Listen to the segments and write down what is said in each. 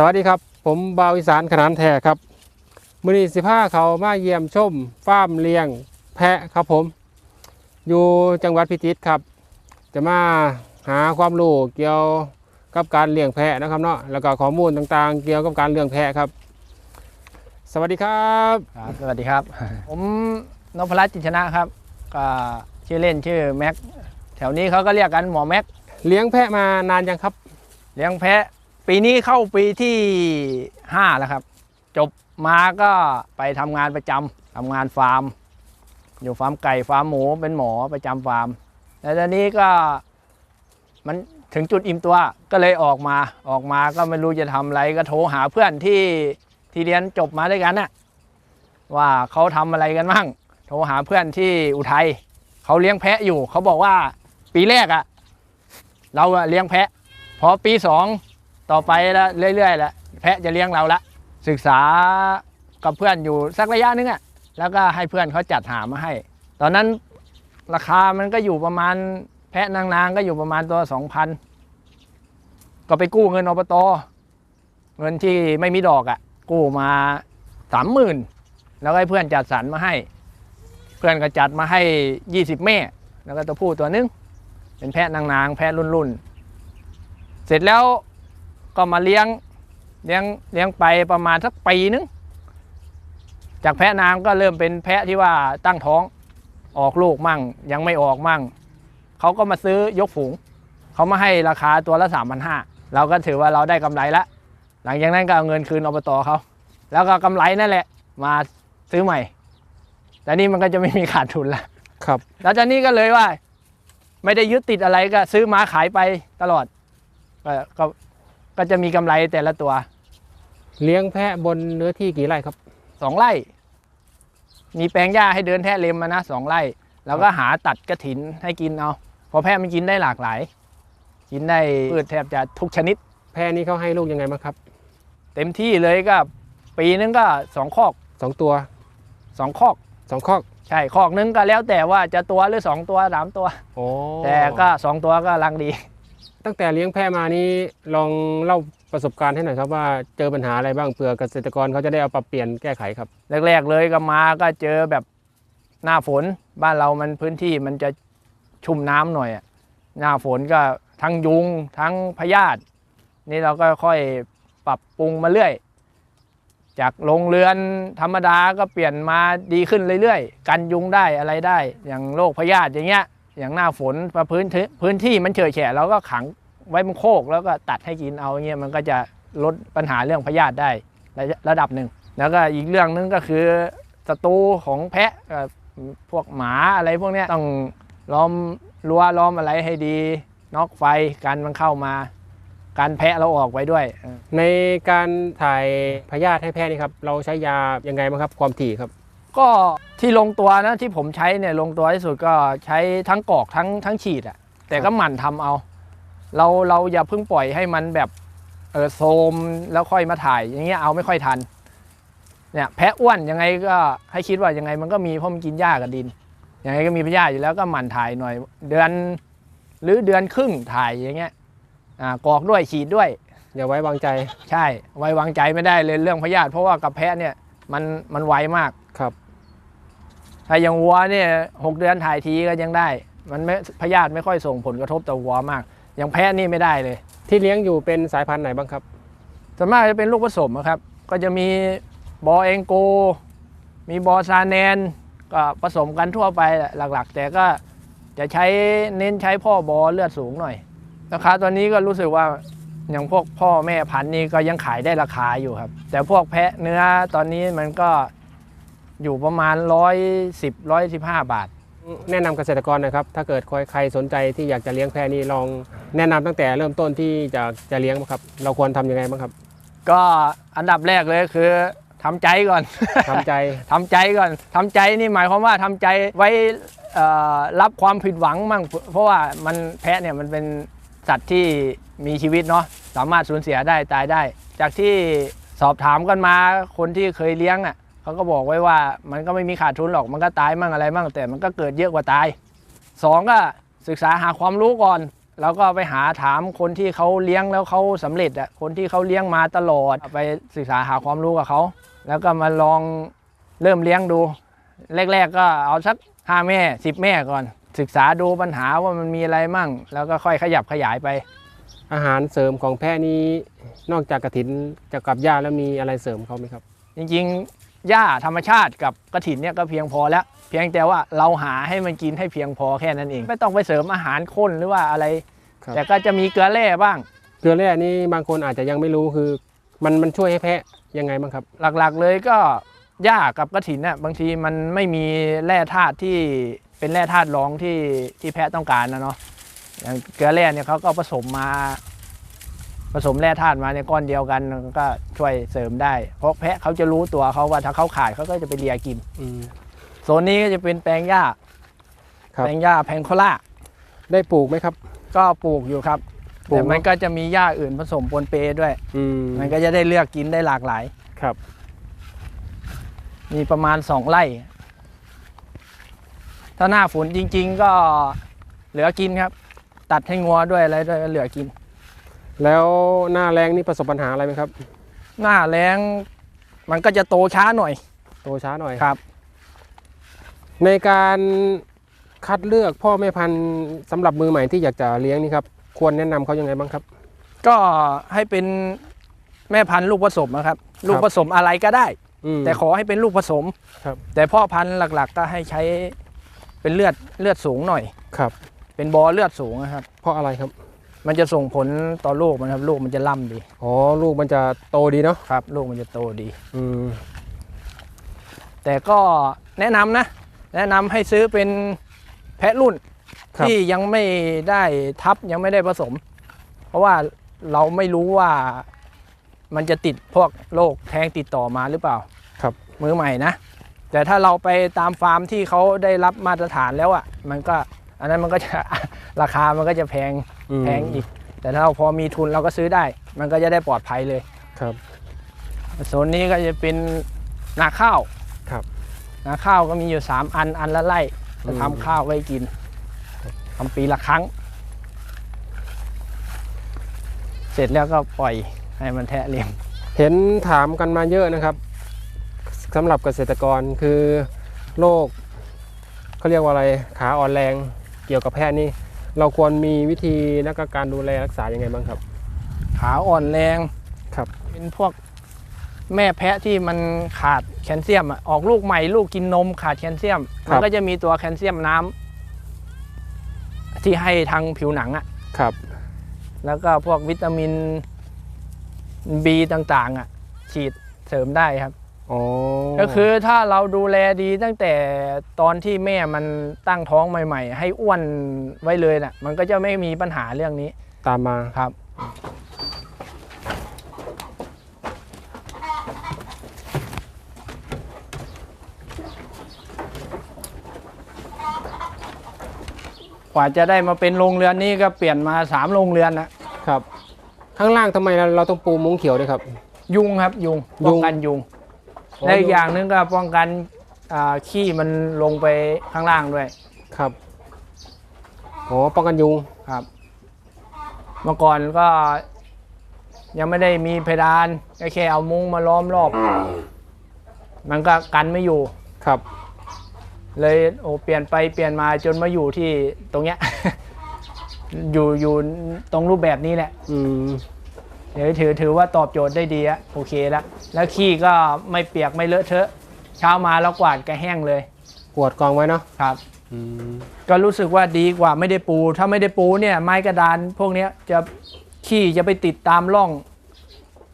สวัสดีครับ ผมบาวอีสานขนานแท้ครับมือนีสิผ้าเขามาเยี่ยมชมฟาร์มเลี้ยงแพะครับผม อยู่จังหวัดพิจิตรครับ จะมาหาความรู้เกี่ยวกับการเลี้ยงแพะนะครับเนาะแล้วก็ข้อมูลต่างๆ เกี่ยวกับการเลี้ยงแพะครับ สวัสดีครับครับสวัสดีครับ ผมนพรัตน์จินชนะครับก็ชื่อเล่นชื่อแม็กแถวนี้เขาก็เรียกกันหมอแม็กเลี้ยงแพะมานานยังครับ เลี้ยงแพะ ปีนี้เข้าปีที่ 5 แล้วครับ จบมาก็ไปทำงานประจำทำงานฟาร์ม อยู่ฟาร์มไก่ฟาร์มหมูเป็นหมอประจำฟาร์มแล้วตอนนี้ก็มันถึงจุดอิ่มตัวก็เลยออกมาออกมาก็ไม่รู้จะทำอะไรก็โทรหาเพื่อนที่ที่เรียนจบมาด้วยกันน่ะว่าเขาทำอะไรกันบ้างโทรหาเพื่อนที่อุทัยเขาเลี้ยงแพะอยู่ เขาบอกว่าปีแรกอะเราเลี้ยงแพะ พอปีสอง ต่อไปแล้วเรื่อยๆแล้วแพะจะเลี้ยงเราละศึกษากับเพื่อนอยู่สักระยะนึงอะแล้วก็ให้เพื่อนเขาจัดหามาให้ ตอนนั้นราคามันก็อยู่ประมาณแพะนางๆก็อยู่ประมาณตัวสองพันก็ไปกู้เงินอบตเงินที่ไม่มีดอกอะ่ะกู้มาสามหมื่นแล้วให้เพื่อนจัดสรรมาให้ เพื่อนก็จัดมาให้ยี่สิบแม่ แล้วก็ตัวผู้ตัวนึงเป็นแพะนางๆแพะรุ่นๆเสร็จแล้ว ก็มาเลี้ยงเลี้ยงเลี้ยงไปประมาณสักปีนึง จากแพะนางก็เริ่มเป็นแพะที่ว่าตั้งท้องออกลูกมั่ง ยังไม่ออกมั่ง เขาก็มาซื้อยกฝูง เขามาให้ราคาตัวละสามพันห้าเราก็ถือว่าเราได้กำไรละ หลังจากนั้นก็เอาเงินคืนอบตเขา แล้วก็กำไรนั่นแหละ มาซื้อใหม่ แต่นี่มันก็จะไม่มีขาดทุนละครับแล้วจากนี้ก็เลยว่า ไม่ได้ยึดติดอะไรก็ซื้อมาขายไปตลอดก็ ก็ก็จะมีกำไรแต่ละตัวเลี้ยงแพะบนเนื้อที่กี่ไร่ครับ สองไร่ มีแปลงหญ้าให้เดินแทะเล็มมานะสองไร่ แล้วก็หาตัดกระถินให้กินเอาเพราะแพะมันกินได้หลากหลาย กินได้พืชแทบจะทุกชนิด แพะนี้เขาให้ลูกยังไงบ้างครับเต็มที่เลยก็ปีนึงก็สองคอกสองตัวสองคอก สองคอกใช่คอกนึงก็แล้วแต่ว่าจะตัวหรือสองตัวสามตัว โอ้แต่ก็สองตัวก็รังดี ตั้งแต่เลี้ยงแพะมานี่ลองเล่าประสบการณ์ให้หน่อยครับว่าเจอปัญหาอะไรบ้างเผื่อเกษตรกรเขาจะได้เอาปรับเปลี่ยนแก้ไขครับแรก ๆ เลยก็มาก็เจอแบบหน้าฝนบ้านเรามันพื้นที่มันจะชุ่มน้ำหน่อยอะหน้าฝนก็ทั้งยุงทั้งพยาธินี่เราก็ค่อยปรับปรุงมาเรื่อย จากโรงเรือนธรรมดาก็เปลี่ยนมาดีขึ้นเรื่อยๆ กันยุงได้อะไรได้ อย่างโรคพยาธิอย่างเงี้ย อย่างหน้าฝนพอพื้นที่พื้นที่มันเฉยแฉะเราก็ขังไว้บนโคกแล้วก็ตัดให้กินเอาเงี้ยมันก็จะลดปัญหาเรื่องพยาธิได้ระระดับหนึ่ง แล้วก็อีกเรื่องนึงก็คือศัตรูของแพะกับพวกหมาอะไรพวกเนี้ยต้องล้อมรั้วล้อมอะไรให้ดีน็อกไฟกันมันเข้ามา การแพะเราออกไว้ด้วยเออในการถ่ายพยาธิให้แพะนี่ครับเราใช้ยายังไงบ้างครับความถี่ครับ ก็ ที่ลงตัวนะที่ผมใช้เนี่ยลงตัวที่สุดก็ใช้ทั้งกรอกทั้งทั้งฉีดอะแต่ก็หมั่นทำเอา เราเราอย่าเพิ่งปล่อยให้มันแบบเออโซมแล้วค่อยมาถ่าย อย่างเงี้ยเอาไม่ค่อยทัน เนี่ยแพะอ้วนยังไงก็ให้คิดว่ายังไงมันก็มีเพราะมันกินหญ้ากับดินยังไงก็มีพยาธิอยู่แล้วก็หมั่นถ่ายหน่อย เดือนหรือเดือนครึ่งถ่ายอย่างเงี้ยอ่ากรอกด้วยฉีดด้วย อย่าไว้วางใจใช่ไว้วางใจไม่ได้เลยเรื่องพยาธิเพราะว่ากับแพะเนี่ยมันมันไวมาก ครับ ถ้าอย่างวัวเนี่ยหกเดือนถ่ายทีก็ยังได้ มันไม่พยาธิไม่ค่อยส่งผลกระทบต่อวัวมาก อย่างแพะนี่ไม่ได้เลย ที่เลี้ยงอยู่เป็นสายพันธุ์ไหนบ้างครับส่วนมากจะเป็นลูกผสมอะครับ ก็จะมีบอเองโก มีบอซาแนน ก็ผสมกันทั่วไปแหละหลักๆ แต่ก็จะใช้เน้นใช้พ่อบอเลือดสูงหน่อยราคาตอนนี้ก็รู้สึกว่าอย่างพวกพ่อแม่พันธุ์นี่ก็ยังขายได้ราคาอยู่ครับ แต่พวกแพะเนื้อตอนนี้มันก็ อยู่ประมาณร้อยสิบร้อยสิบห้าบาท แนะนำเกษตรกรหนะครับ ถ้าเกิดใครสนใจที่อยากจะเลี้ยงแพะนี่ลองแนะนำตั้งแต่เริ่มต้นที่จะจะเลี้ยงครับ เราควรทำยังไงบ้างครับก็อันดับแรกเลยคือทำใจก่อน ทำใจ ทำใจก่อนทำใจนี่หมายความว่าทำใจไว้เอ่อรับความผิดหวังมั่งเพราะว่ามันแพะเนี่ยมันเป็นสัตว์ที่มีชีวิตเนาะสามารถสูญเสียได้ตายได้ จากที่สอบถามกันมาคนที่เคยเลี้ยงอะ เขาก็บอกไว้ว่า มันก็ไม่มีขาดทุนหรอกมันก็ตายมั่งอะไรมั่งแต่มันก็เกิดเยอะกว่าตายสองก็ศึกษาหาความรู้ก่อนเราก็ไปหาถามคนที่เขาเลี้ยงแล้วเขาสำเร็จอะคนที่เขาเลี้ยงมาตลอดไปศึกษาหาความรู้กับเขา แล้วก็มาลองเริ่มเลี้ยงดู แรก ๆ ก็เอาสักห้าแม่สิบแม่ก่อน ศึกษาดูปัญหาว่ามันมีอะไรมั่ง แล้วก็ค่อยขยับขยายไป อาหารเสริมของแพะนี้นอกจากกระถินจากกับหญ้าแล้วมีอะไรเสริมเขาไหมครับ จริงๆ หญ้าธรรมชาติกับกระถินเนี่ยก็เพียงพอแล้ว เพียงแต่ว่าเราหาให้มันกินให้เพียงพอแค่นั้นเอง ไม่ต้องไปเสริมอาหารข้นหรือว่าอะไร ครับ แต่ก็จะมีเกลือแร่บ้าง เกลือแร่นี่บางคนอาจจะยังไม่รู้คือ มันมันช่วยให้แพะยังไงบ้างครับ หลักๆเลยก็หญ้ากับกระถินน่ะบางทีมันไม่มีแร่ธาตุที่เป็นแร่ธาตุรองที่ที่แพะต้องการนะเนาะอย่างเกลือแร่เนี่ยเขาก็ผสมมา ผสมแร่ธาตุมาในก้อนเดียวกันก็ช่วยเสริมได้ เพราะแพะเขาจะรู้ตัวเขาว่าถ้าเขาขาดเขาก็จะไปเลียกินอืมโซนนี้ก็จะเป็นแปลงหญ้าครับแปลงหญ้าแพงโคล่าได้ปลูกไหมครับ ก็ปลูกอยู่ครับปลูกแต่มันก็จะมีหญ้าอื่นผสมปนเปด้วยอืมมันก็จะได้เลือกกินได้หลากหลายครับ มีประมาณสองไร่ ถ้าหน้าฝนจริง ๆ ก็เหลือกินครับ ตัดให้งัวด้วยอะไรด้วยก็เหลือกิน แล้วหน้าแรงนี่ประสบปัญหาอะไรไหมครับ หน้าแล้งมันก็จะโตช้าหน่อย โตช้าหน่อยครับ ในการคัดเลือกพ่อแม่พันธุ์สำหรับมือใหม่ที่อยากจะเลี้ยงนี่ครับ ควรแนะนำเขายังไงบ้างครับ ก็ให้เป็นแม่พันธุ์ลูกผสมนะครับ ลูกผสมอะไรก็ได้อืมแต่ขอให้เป็นลูกผสมครับ แต่พ่อพันธุ์หลักๆ ก็ให้ใช้เป็นเลือดเลือดสูงหน่อย ครับ เป็นบอเลือดสูงนะครับ เพราะอะไรครับ มันจะส่งผลต่อลูกมันครับลูกมันจะล่ำดีอ๋อลูกมันจะโตดีเนาะครับ ลูกมันจะโตดี อืมแต่ก็แนะนำนะ แนะนำให้ซื้อเป็นแพะรุ่นครับที่ยังไม่ได้ทับยังไม่ได้ผสม เพราะว่าเราไม่รู้ว่ามันจะติดพวกโรคแท้งติดต่อมาหรือเปล่า ครับ มือใหม่นะ แต่ถ้าเราไปตามฟาร์มที่เขาได้รับมาตรฐานแล้วอะ่ะ มันก็อันนั้นมันก็จะราคามันก็จะแพงม แพงอีก แต่ถ้าเราพอมีทุนเราก็ซื้อได้ มันก็จะได้ปลอดภัยเลยครับโซนนี้ก็จะเป็นนาข้าวครับนาข้าวก็มีอยู่ 3 อันอันละไร่จะอืมทำข้าวไว้กินทำปีละครั้ง เสร็จแล้วก็ปล่อยให้มันแทะเลี้ยงเห็นถามกันมาเยอะนะครับสำหรับเกษตรกรคือโรคเขาเรียกว่าอะไรขาอ่อนแรงเกี่ยวกับแพะนี่ เราควรมีวิธีและก็การดูแลรักษายังไงบ้างครับ ขาอ่อนแรงครับ เป็นพวกแม่แพะที่มันขาดแคลเซียมอะออกลูกใหม่ลูกกินนมขาดแคลเซียมครับ มันก็จะมีตัวแคลเซียมน้ำที่ให้ทางผิวหนังอะครับ แล้วก็พวกวิตามิน B ต่างๆอะฉีดเสริมได้ครับอ๋อ ก็คือถ้าเราดูแลดีตั้งแต่ตอนที่แม่มันตั้งท้องใหม่ ๆ ให้อ้วนไว้เลยน่ะ มันก็จะไม่มีปัญหาเรื่องนี้ตามมาครับกว่าจะได้มาเป็นโรงเรือนนี้ก็เปลี่ยนมาสามโรงเรือนนะครับ ข้างล่างทำไมเราเราต้องปูมุ้งเขียวด้วยครับ ยุงครับยุงยุงป้องกันยุง และอีกอย่างหนึงก็ป้องกันอ่าขี้มันลงไปข้างล่างด้วยครับอ๋อป้องกันยุงครับ เมื่อก่อนก็ ยังไม่ได้มีเพดานก็แค่เอามุ้งมาล้อมรอบ มันก็กันไม่อยู่ ครับ เลยโอ้เปลี่ยนไปเปลี่ยนมาจนมาอยู่ที่ตรงเนี้ย อยู่อยู่ตรงรูปแบบนี้แหละ อืมเดี๋ยวถือถือว่าตอบโจทย์ได้ดีอะโอเคแล้วแล้วขี้ก็ไม่เปียกไม่เลอะเทอะเช้ามาแล้วกวาดก็แห้งเลยกวดกองไว้เนาะครับอืมก็รู้สึกว่าดีกว่าไม่ได้ปู ถ้าไม่ได้ปูเนี่ยไม้กระดาน พวกเนี้ยจะขี้จะไปติดตามร่อง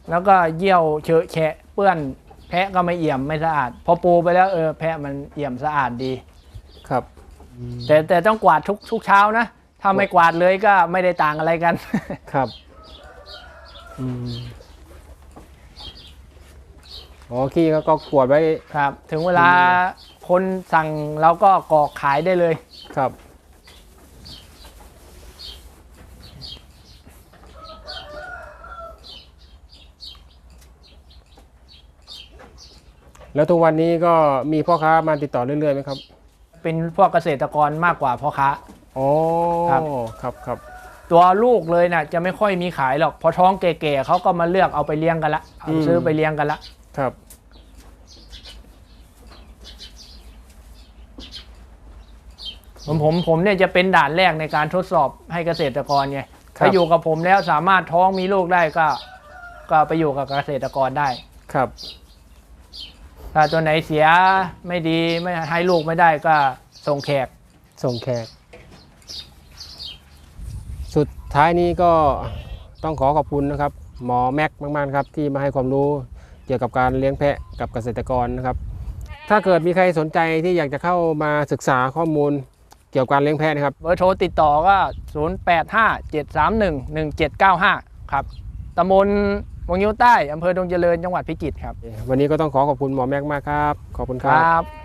แล้วก็เยี่ยวเฉอะแฉะเปื้อนแพะก็ไม่เอี่ยมไม่สะอาด พอปูไปแล้วเออแพะมันเอี่ยมสะอาดดีครับ แต่แต่ต้องกวาดทุกทุกเช้านะถ้าไม่กวาดเลยก็ไม่ได้ต่างอะไรกันครับ อืมอ๋อขี้ก็ก็กวดไว้ ครับ ถึงเวลาคนสั่งเราก็กรอกขายได้เลย ครับ แล้วทุกวันนี้ก็มีพ่อค้ามาติดต่อเรื่อยๆไหมครับเป็นพวกเกษตรกรมากกว่าพ่อค้า อ๋อครับ ครับครับ ตัวลูกเลยน่ะจะไม่ค่อยมีขายหรอกพอท้องแก่ๆเขาก็มาเลือกเอาไปเลี้ยงกันละเอาอืมซื้อไปเลี้ยงกันละครับ ผมผมผมเนี่ยจะเป็นด่านแรกในการทดสอบให้เกษตรกรไงครับถ้าอยู่กับผมแล้วสามารถท้องมีลูกได้ก็ ก็ไปอยู่กับเกษตรกรได้ครับถ้าตัวไหนเสียไม่ดีไม่ให้ลูกไม่ได้ก็ส่งแขกส่งแขก สุด ท้ายนี้ก็ต้องขอขอบคุณนะครับ หมอแม็กซ์มากๆครับที่มาให้ความรู้เกี่ยวกับการเลี้ยงแพะกับเกษตรกรนะครับ ถ้าเกิดมีใครสนใจที่อยากจะเข้ามาศึกษาข้อมูลเกี่ยวกับการเลี้ยงแพะนะครับเบอร์โทรติดต่อก็ 0857311795 ครับตำบลวงยิ้วใต้อำเภอดงเจริญจังหวัดพิจิตรครับ วันนี้ก็ต้องขอขอบคุณหมอแม็กซ์มากครับ ขอบคุณคครับรับ